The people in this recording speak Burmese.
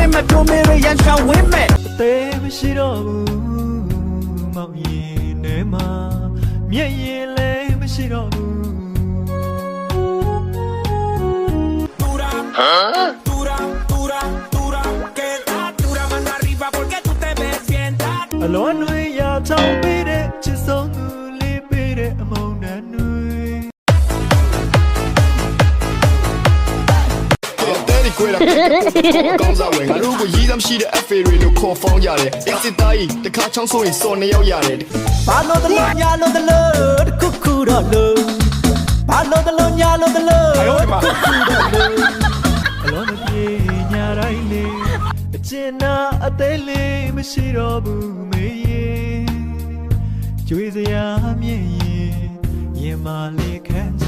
တင်ကြပေးမဲ့ပြိုးမေးရရန်ရှောင်းဝင်းမဲ့အသေးမရှိတော့ဘူးမောင်ရင်ထဲမှာမျက်ရည်လည်းမရှိတော့ဘူး dura, dura, dura, dura, que está dura mano arriba porque tú te ves bien. ta- အလွန်တွေရချောင်းပေးတဲ့ချစ်ဆုံး တဲ့ဒီကွေးလာကောင်းစားဝင်ငါတို့ကိုရည်သမ်းရှိတဲ့ FA တွေလို့ခေါ်ဖောင်းရတယ် exit သားကြီးတခါချောင်းဆိုရင်စော်နေရောက်ရတယ်ဘာလို့တလို့ညာလို့တလို့တစ်ခုခုတော့လို့ဘာလို့တလို့ညာလို့တလို့အလွန်မပြေညာတိုင်းလေးအကျဉ်းနာအသေးလေးမရှိတော့ဘူးမေရင်ကျွေးစရာမြင်ရင်ရင်မလေးခန်း